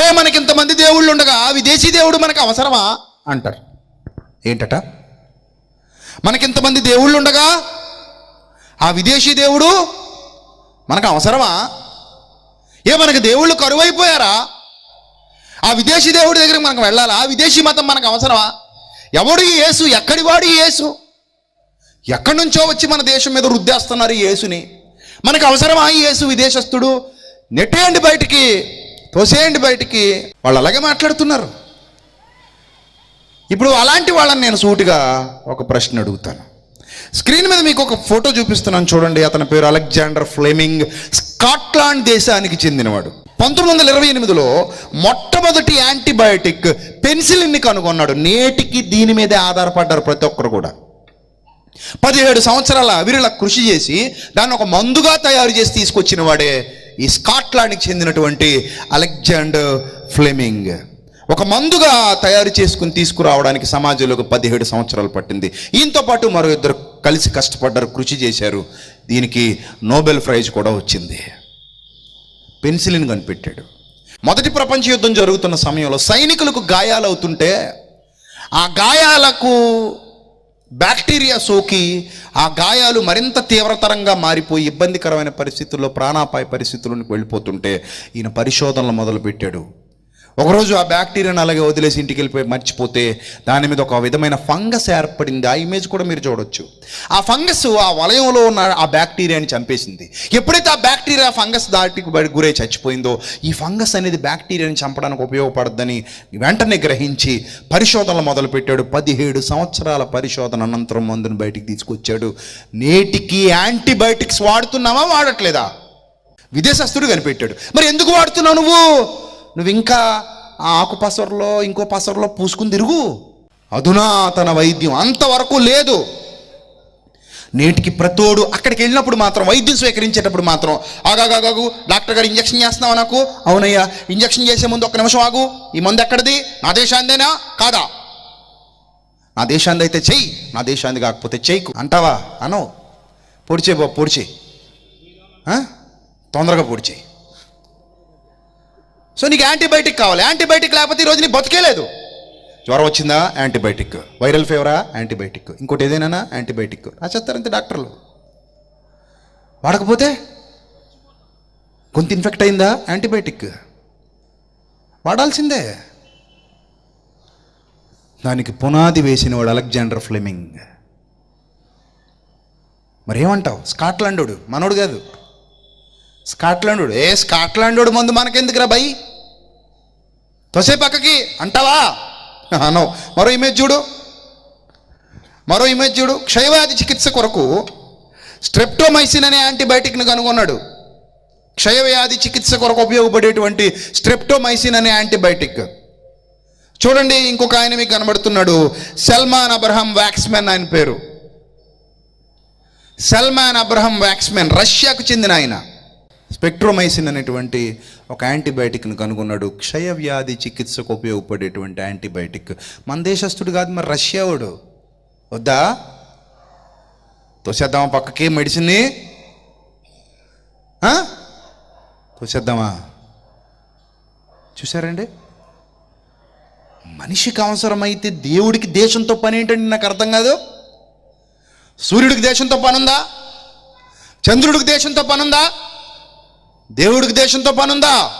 అరే మనకి ఇంతమంది దేవుళ్ళు ఉండగా విదేశీ దేవుడు మనకు అవసరమా? అంటారు ఏంటట? మనకింతమంది దేవుళ్ళు ఉండగా ఆ విదేశీ దేవుడు మనకు అవసరమా? ఏ మనకు దేవుళ్ళు కరువైపోయారా? ఆ విదేశీ దేవుడి దగ్గరికి మనకు వెళ్ళాలా? ఆ విదేశీ మతం మనకు అవసరమా? ఎవడు ఈ యేసు? ఎక్కడి వాడు ఈ యేసు? ఎక్కడి నుంచో వచ్చి మన దేశం మీద రుద్దేస్తున్నారు ఈ యేసుని? మనకు అవసరమా ఈ యేసు విదేశస్తుడు నెట్టేయండి బయటికి. తోసేయండి బయటికి. వాళ్ళు అలాగే మాట్లాడుతున్నారు. ఇప్పుడు అలాంటి వాళ్ళని నేను సూటిగా ఒక ప్రశ్న అడుగుతాను. స్క్రీన్ మీద మీకు ఒక ఫోటో చూపిస్తున్నాను చూడండి. అతని పేరు అలెగ్జాండర్ ఫ్లెమింగ్ స్కాట్లాండ్ దేశానికి చెందినవాడు. పంతొమ్మిది వందల ఇరవై ఎనిమిదిలో మొట్టమొదటి యాంటీబయాటిక్ పెన్సిలిన్ని కనుగొన్నాడు. నేటికి దీని మీదే ఆధారపడ్డారు ప్రతి ఒక్కరు కూడా. పదిహేడు సంవత్సరాల అవిరల కృషి చేసి దాన్ని ఒక మందుగా తయారు చేసి తీసుకొచ్చిన వాడే ఈ స్కాట్లాండ్కి చెందినటువంటి అలెగ్జాండర్ ఫ్లెమింగ్. ఒక మందుగా తయారు చేసుకుని తీసుకురావడానికి సమాజంలోకి పదిహేడు సంవత్సరాలు పట్టింది. ఈయనతో పాటు మరో ఇద్దరు కలిసి కష్టపడ్డారు కృషి చేశారు. దీనికి నోబెల్ ప్రైజ్ కూడా వచ్చింది. పెన్సిలిన్ కనిపెట్టాడు. మొదటి ప్రపంచ యుద్ధం జరుగుతున్న సమయంలో సైనికులకు గాయాలవుతుంటే ఆ గాయాలకు బ్యాక్టీరియా సోకి ఆ గాయాలు మరింత తీవ్రతరంగా మారిపోయి ఇబ్బందికరమైన పరిస్థితుల్లో ప్రాణాపాయ పరిస్థితుల్లోకి వెళ్ళిపోతుంటే ఈయన పరిశోధనలు మొదలుపెట్టాడు. ఒకరోజు ఆ బ్యాక్టీరియాను అలాగే వదిలేసి ఇంటికి వెళ్ళిపోయి మర్చిపోతే దాని మీద ఒక విధమైన ఫంగస్ ఏర్పడింది. ఆ ఇమేజ్ కూడా మీరు చూడొచ్చు. ఆ ఫంగస్ ఆ వలయంలో ఉన్న ఆ బ్యాక్టీరియాని చంపేసింది. ఎప్పుడైతే ఆ బ్యాక్టీరియా ఫంగస్ దాటికి బడి- గురై చచ్చిపోయిందో ఈ ఫంగస్ అనేది బ్యాక్టీరియాని చంపడానికి ఉపయోగపడద్దని వెంటనే గ్రహించి పరిశోధనలు మొదలుపెట్టాడు. పదిహేడు సంవత్సరాల పరిశోధన అనంతరం మందును బయటికి తీసుకొచ్చాడు. నేటికి యాంటీబయాటిక్స్ వాడుతున్నావా వాడట్లేదా? విదేశస్తుడు కనిపెట్టాడు. మరి ఎందుకు వాడుతున్నావు నువ్వు? నువ్వు ఇంకా ఆ ఆకు పసరులో ఇంకో పసరులో పూసుకుని తిరుగు. అధునాతన వైద్యం అంతవరకు లేదు. నేటికి ప్రతోడు అక్కడికి వెళ్ళినప్పుడు మాత్రం వైద్యం స్వీకరించేటప్పుడు మాత్రం ఆగాగాగు డాక్టర్ గారు ఇంజక్షన్ చేస్తున్నావు నాకు? అవునయ్యా ఇంజక్షన్ చేసే ముందు ఒక్క నిమిషం ఆగు. ఈ మందు ఎక్కడిది? నా దేశాందేనా కాదా? నా దేశాంది అయితే చెయ్యి. నా దేశాంది కాకపోతే చెయ్యకు. అంటావా? అనవు పొడిచే బాబు పొడిచే. తొందరగా పొడిచేయి సో నీకు యాంటీబయాటిక్ కావాలి. యాంటీబయాటిక్ లేకపోతే ఈరోజు నీ బతికే లేదు. జ్వరం వచ్చిందా? యాంటీబయాటిక్. వైరల్ ఫీవరా? యాంటీబయాటిక్. ఇంకోటి ఏదైనా యాంటీబయాటిక్. రాసేస్తారంతే డాక్టర్లు. వాడకపోతే గొంతు ఇన్ఫెక్ట్ అయిందా? యాంటీబయాటిక్. వాడాల్సిందే. దానికి పునాది వేసినవాడు అలెగ్జాండర్ ఫ్లెమింగ్. మరి ఏమంటావు స్కాట్లాండోడు. మనోడు కాదు. స్కాట్లాండోడు. ఏ స్కాట్లాండోడు మందు మనకెందుకురా బై తోసే పక్కకి అంటావా? అనవు మరో ఇమేజ్ చూడు. మరో ఇమేజ్ చూడు. క్షయవ్యాధి చికిత్స కొరకు స్ట్రెప్టోమైసిన్ అనే యాంటీబయాటిక్ను కనుగొన్నాడు. క్షయవ్యాధి చికిత్స కొరకు ఉపయోగపడేటువంటి స్ట్రెప్టోమైసిన్ అనే యాంటీబయాటిక్. చూడండి ఇంకొక ఆయన మీకు కనబడుతున్నాడు. సల్మాన్ అబ్రహం వ్యాక్స్మెన్ ఆయన పేరు. సల్మాన్ అబ్రహం వ్యాక్స్మెన్ రష్యాకు చెందిన ఆయన. స్పెక్ట్రోమైసిన్ అనేటువంటి ఒక యాంటీబయాటిక్ను కనుగొన్నాడు. క్షయవ్యాధి చికిత్సకు ఉపయోగపడేటువంటి యాంటీబయాటిక్. మన దేశస్తుడు కాదు మరి రష్యావుడు వద్దా? తోసేద్దామా పక్కకి మెడిసిన్ని? తోసేద్దామా? చూసారండి మనిషికి అవసరమైతే దేవుడికి దేశంతో పని ఏంటండి నాకు అర్థం కాదు? సూర్యుడికి దేశంతో పనుందా? చంద్రుడికి దేశంతో పనుందా? దేవుడికి దేశంతో పనుందా?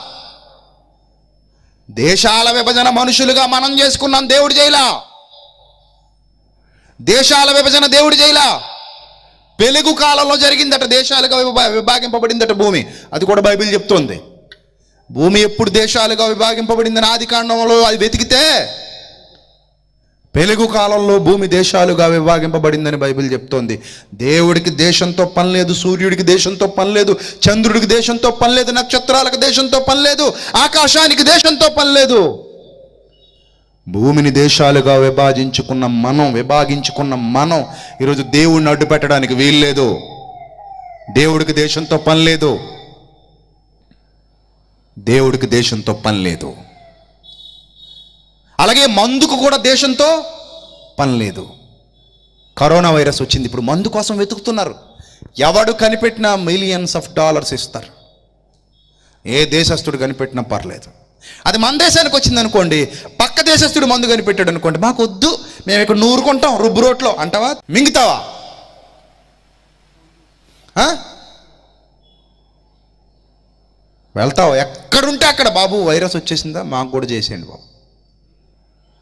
దేశాల విభజన మనుషులుగా మనం చేసుకున్నాం దేవుడు చేయలా. దేశాల విభజన దేవుడు చేయలా. పెలుగు కాలంలో జరిగిందట దేశాలుగా విభా- విభాగింపబడిందట భూమి. అది కూడా బైబిల్ చెప్తోంది. భూమి ఎప్పుడు దేశాలుగా విభాగింపబడిందని ఆది కాండంలో అది వెతికితే పెలుగు కాలంలో భూమి దేశాలుగా విభాగింపబడిందని బైబిల్ చెప్తోంది. దేవుడికి దేశంతో పని లేదు సూర్యుడికి దేశంతో పని లేదు చంద్రుడికి దేశంతో పని లేదు నక్షత్రాలకు దేశంతో పని లేదు ఆకాశానికి దేశంతో పని లేదు. భూమిని దేశాలుగా విభాజించుకున్న మనం విభాగించుకున్న మనం ఈరోజు దేవుడిని అడ్డు పెట్టడానికి వీల్లేదు. దేవుడికి దేశంతో పని లేదు. దేవుడికి దేశంతో పని లేదు. అలాగే మందుకు కూడా దేశంతో పని లేదు. కరోనా వైరస్ వచ్చింది ఇప్పుడు మందు కోసం వెతుకుతున్నారు. ఎవడు కనిపెట్టినా మిలియన్స్ ఆఫ్ డాలర్స్ ఇస్తారు. ఏ దేశస్తుడు కనిపెట్టినా పర్లేదు. అది మన దేశానికి వచ్చింది అనుకోండి పక్క దేశస్తుడు మందు కనిపెట్టాడు అనుకోండి మాకు వద్దు మేము ఇక్కడ నూరుకుంటాం రుబ్బు రోట్లో అంటావా? మింగుతావా? వెళ్తావు? ఎక్కడుంటే అక్కడ బాబు వైరస్ వచ్చేసిందా? మాకు కూడా చేసేయండి బాబు.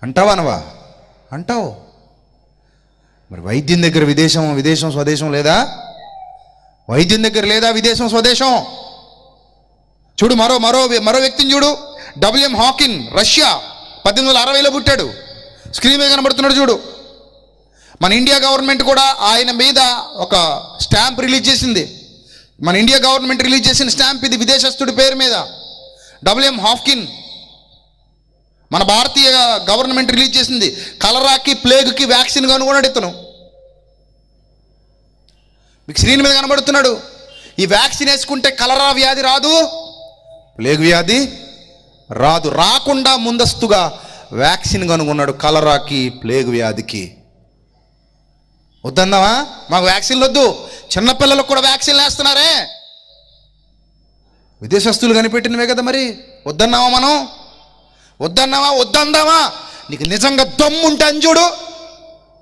అంటావా అనవా? అంటావు. మరి వైద్యం దగ్గర విదేశం విదేశం స్వదేశం లేదా? వైద్యం దగ్గర లేదా విదేశం స్వదేశం? చూడు మరో మరో మరో వ్యక్తిని చూడు. డబ్ల్యూఎం హాకిన్ రష్యా పద్దెనిమిది వందల అరవైలో పుట్టాడు. స్క్రీన్ మీద కనబడుతున్నాడు చూడు. మన ఇండియా గవర్నమెంట్ కూడా ఆయన మీద ఒక స్టాంప్ రిలీజ్ చేసింది. మన ఇండియా గవర్నమెంట్ రిలీజ్ చేసిన స్టాంప్ ఇది విదేశస్తుడి పేరు మీద. డబ్ల్యూఎం హాఫ్కిన్ మన భారతీయ గవర్నమెంట్ రిలీజ్ చేసింది కలరాకి ప్లేగ్కి వ్యాక్సిన్ కనుగొన్నాడు ఇతను మీకు స్క్రీన్ మీద కనబడుతున్నాడు. ఈ వ్యాక్సిన్ వేసుకుంటే కలరా వ్యాధి రాదు ప్లేగ్ వ్యాధి రాదు. రాకుండా ముందస్తుగా వ్యాక్సిన్ కనుగొన్నాడు కలరాకి ప్లేగ్ వ్యాధికి. వద్దన్నావా? మాకు వ్యాక్సిన్లు వద్దు. చిన్నపిల్లలకు కూడా వ్యాక్సిన్లు వేస్తున్నారే. విదేశస్తులు కనిపెట్టినవే కదా మరి. వద్దన్నావా మనం? వద్దన్నావా? వద్దందావా? నీకు నిజంగా దమ్ముంటే అంజుడు?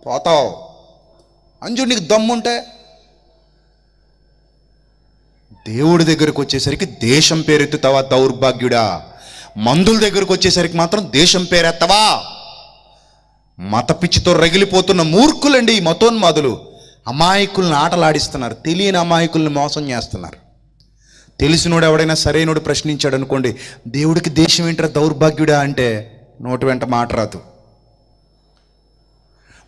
పోతావు. అంజుడు నీకు దమ్ముంటే? దేవుడి దగ్గరకు వచ్చేసరికి దేశం పేరెత్తుతావా దౌర్భాగ్యుడా? మందుల దగ్గరకు వచ్చేసరికి మాత్రం దేశం పేరెత్తవా? మత పిచ్చితో రగిలిపోతున్న మూర్ఖులండి ఈ మతోన్మాదులు. అమాయకుల్ని ఆటలాడిస్తున్నారు. తెలియని అమాయకుల్ని మోసం చేస్తున్నారు. తెలిసినోడు ఎవడైనా సరైనోడు ప్రశ్నించాడు అనుకోండి దేవుడికి దేశం ఏంట్రా దౌర్భాగ్యుడా అంటే నోటి వెంట మాట రాదు.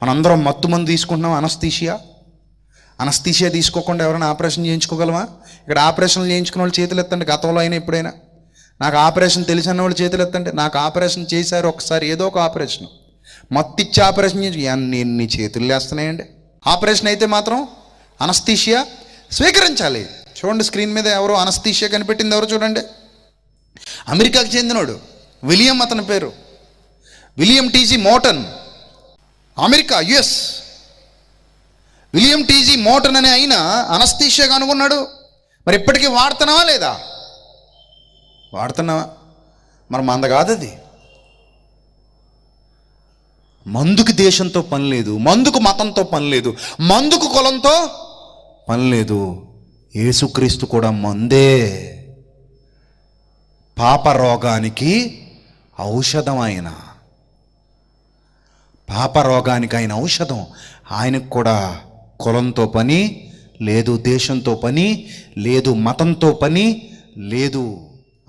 మనందరం మత్తు మందు తీసుకుంటున్నాం అనస్తీషియా అనస్తీషియా తీసుకోకుండా ఎవరైనా ఆపరేషన్ చేయించుకోగలమా? ఇక్కడ ఆపరేషన్లు చేయించుకున్న వాళ్ళు చేతులు ఎత్తండి గతంలో అయినా ఎప్పుడైనా. నాకు ఆపరేషన్ తెలిసిన వాళ్ళు చేతులు ఎత్తండి. నాకు ఆపరేషన్ చేశారు ఒకసారి ఏదో ఒక ఆపరేషన్. మత్తిచ్చి ఆపరేషన్ చేయించు ఎన్ని ఎన్ని చేతులు వేస్తున్నాయండి ఆపరేషన్ అయితే మాత్రం అనస్తీషియా స్వీకరించాలి. చూడండి స్క్రీన్ మీద ఎవరో అనస్తీషియా కనిపెట్టింది ఎవరు చూడండి. అమెరికాకి చెందినోడు. విలియం అతని పేరు. William T G Morton America US. William T G Morton అనే ఆయన అనస్తీషియా కనుగొన్నాడు మరి ఇప్పటికీ వాడుతున్నావా లేదా? వాడుతున్నావా? మరి మంద కాదు అది మందుకు దేశంతో పని లేదు మందుకు మతంతో పని లేదు మందుకు కులంతో పని లేదు. యేసుక్రీస్తు కూడా మందే పాప రోగానికి ఔషధం ఆయన పాప రోగానికి ఆయన ఔషధం. ఆయనకు కూడా కులంతో పని లేదు దేశంతో పని లేదు మతంతో పని లేదు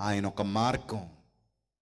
ఆయన ఒక మార్గం.